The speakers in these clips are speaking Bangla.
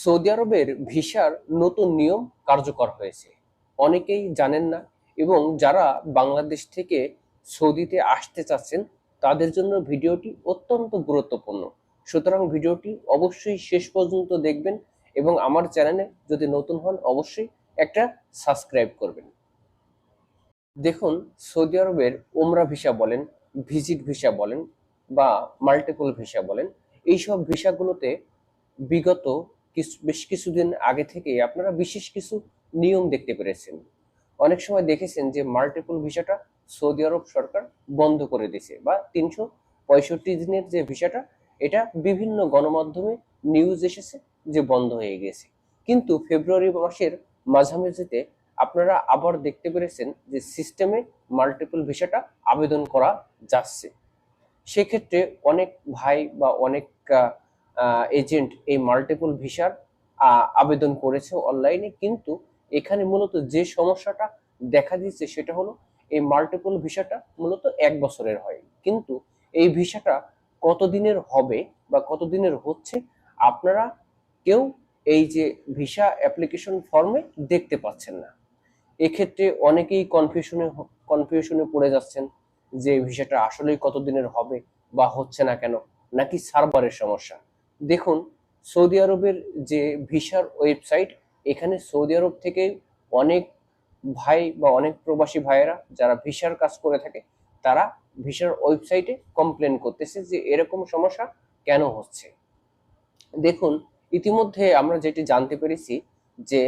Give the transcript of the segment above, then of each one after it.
সৌদি আরবের ভিসার নতুন নিয়ম কার্যকর হয়েছে। অনেকেই জানেন না এবং যারা বাংলাদেশ থেকে সৌদিতে আসতে চাচ্ছেন, তাদের জন্য ভিডিওটি অত্যন্ত গুরুত্বপূর্ণ। সুতরাং ভিডিওটি অবশ্যই শেষ পর্যন্ত দেখবেন এবং আমার চ্যানেলে যদি নতুন হন, অবশ্যই একটা সাবস্ক্রাইব করবেন। দেখুন, সৌদি আরবের ওমরা ভিসা বলেন, ভিজিট ভিসা বলেন বা মাল্টিপল ভিসা বলেন, এইসব ভিসাগুলোতে বিগত কিছু বেশ কিছুদিন আগে থেকে আপনারা বিশেষ কিছু নিয়ম দেখতে পেরেছেন। অনেক সময় দেখেছেন যে মাল্টিপল ভিসাটা সৌদি আরব সরকার বন্ধ করে দিয়েছে বা তিনশো পঁয়ষট্টি দিনের যে ভিসাটা, এটা বিভিন্ন গণমাধ্যমে নিউজ এসেছে যে বন্ধ হয়ে গেছে কিন্তু ফেব্রুয়ারি মাসের মাঝামাঝিতে আপনারা আবার দেখতে পেরেছেন যে সিস্টেমে মাল্টিপল ভিসাটা আবেদন করা যাচ্ছে। সেক্ষেত্রে অনেক ভাই বা অনেক এজেন্ট এই মাল্টিপল ভিসার আবেদন করেছে অনলাইনে কিন্তু এখানে মূলত যে সমস্যাটা দেখা দিচ্ছে সেটা হলো এই মাল্টিপল ভিসাটা মূলত এক বছরের হয়। কিন্তু এই ভিসাটা কতদিনের হবে বা কতদিনের হচ্ছে, আপনারা কেউ এই যে ভিসা অ্যাপ্লিকেশন ফর্মে দেখতে পাচ্ছেন না। এক্ষেত্রে অনেকেই কনফিউশনে কনফিউশনে পড়ে যাচ্ছেন যে ভিসাটা আসলেই কতদিনের হবে বা হচ্ছে না কেন, নাকি সার্ভারের সমস্যা। দেখুন, সৌদি আরবের যে ভিসার ওয়েবসাইট, এখানে সৌদি আরব থেকে অনেক ভাই বা অনেক প্রবাসী ভাইয়েরা যারা ভিসার কাজ করে থাকে, তারা ভিসার ওয়েবসাইটে কমপ্লেন করতেছে যে এরকম সমস্যা কেন হচ্ছে। দেখুন, ইতিমধ্যে আমরা যেটি জানতে পেরেছি যে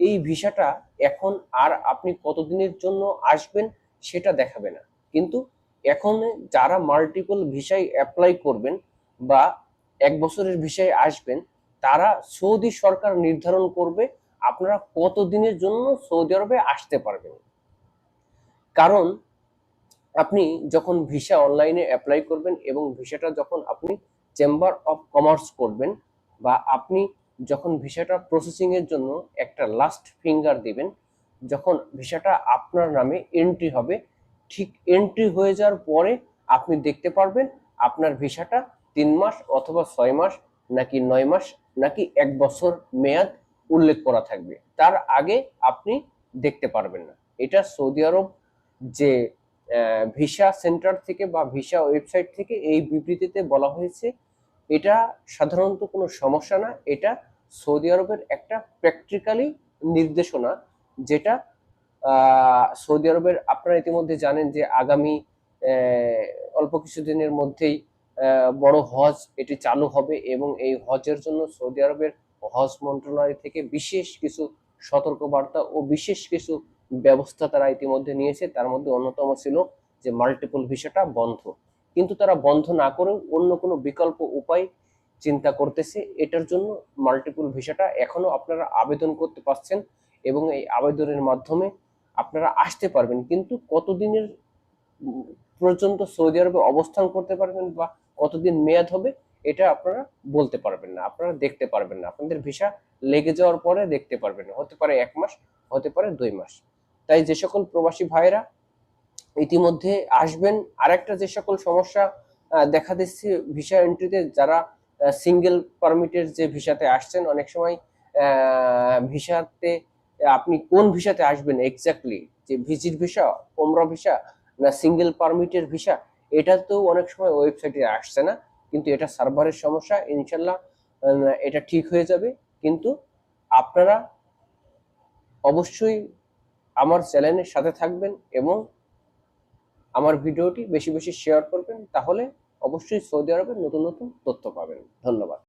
এই ভিসাটা এখন আর আপনি কতদিনের জন্য আসবেন সেটা দেখাবে না। কিন্তু এখন যারা মাল্টিপল ভিসায় অ্যাপ্লাই করবেন বা এক বছরের ভিসায় আসবেন, তারা সৌদি সরকার নির্ধারণ করবে আপনারা কতদিনের জন্য সৌদি আরবে আসতে পারবেন। কারণ আপনি যখন ভিসা অনলাইনে অ্যাপ্লাই করবেন এবং ভিসাটা যখন আপনি চেম্বার অফ কমার্স করবেন বা আপনি যখন ভিসাটা প্রসেসিং এর জন্য একটা লাস্ট ফিঙ্গার দিবেন, যখন ভিসাটা আপনার নামে এন্ট্রি হবে, ঠিক এন্ট্রি হয়ে যাওয়ার পরে আপনি দেখতে পারবেন আপনার ভিসাটা তিন মাস অথবা ছয় মাস, নাকি নয় মাস, নাকি এক বছর মেয়াদ উল্লেখ করা থাকবে। তার আগে আপনি দেখতে পারবেন না। এটা সৌদি আরব যে ভিসা সেন্টার থেকে বা ভিসা ওয়েবসাইট থেকে এই বিবৃতিতে বলা হয়েছে, এটা সাধারণত কোনো সমস্যা না। এটা সৌদি আরবের একটা প্র্যাকটিক্যালি নির্দেশনা যেটা সৌদি আরবের আপনারা ইতিমধ্যে জানেন যে আগামী অল্প কিছুদিনের মধ্যেই বড় হজ এটি চালু হবে এবং এই হজের জন্য সৌদি আরবের হজ মন্ত্রণালয় থেকে বিশেষ কিছু সতর্কবার্তা ও বিশেষ কিছু ব্যবস্থা তারা ইতিমধ্যে নিয়েছে। তার মধ্যে অন্যতম ছিল যে মাল্টিপল ভিসাটা বন্ধ। কিন্তু তারা বন্ধ না করেও অন্য কোনো বিকল্প উপায় চিন্তা করতেছে। এটার জন্য মাল্টিপল ভিসাটা এখনও আপনারা আবেদন করতে পারছেন এবং এই আবেদনের মাধ্যমে আপনারা আসতে পারবেন। কিন্তু কতদিনের পর্যন্ত সৌদি আরবে অবস্থান করতে পারবেন বা কতদিন মেয়াদ হবে এটা আপনারা বলতে পারবেন না, আপনারা দেখতে পারবেন না। আপনাদের ভিসা লেগে যাওয়ার পরে দেখতে পারবেন না। হতে পারে এক মাস, হতে পারে দুই মাস। তাই যে সকল প্রবাসী ভাইরা ইতিমধ্যে আসবেন, আরেকটা যে সকল সমস্যা দেখা দিচ্ছে ভিসা এন্ট্রিতে যারা সিঙ্গেল পারমিটের যে ভিসাতে আসছেন, অনেক সময় ভিসাতে আপনি কোন ভিসাতে আসবেন এক্স্যাক্টলি যে ভিজিট ভিসা ওমরা ভিসা না সিঙ্গেল পারমিটের ভিসা? এটা তো অনেক সময় ওয়েবসাইটে আসছে না, কিন্তু এটা সার্ভারের সমস্যা, ইনশাল্লাহ এটা ঠিক হয়ে যাবে। কিন্তু আপনারা অবশ্যই আমার চ্যানেলের সাথে থাকবেন এবং আমার ভিডিওটি বেশি বেশি শেয়ার করবেন, তাহলে অবশ্যই সৌদি আরবের নতুন নতুন তথ্য পাবেন। ধন্যবাদ।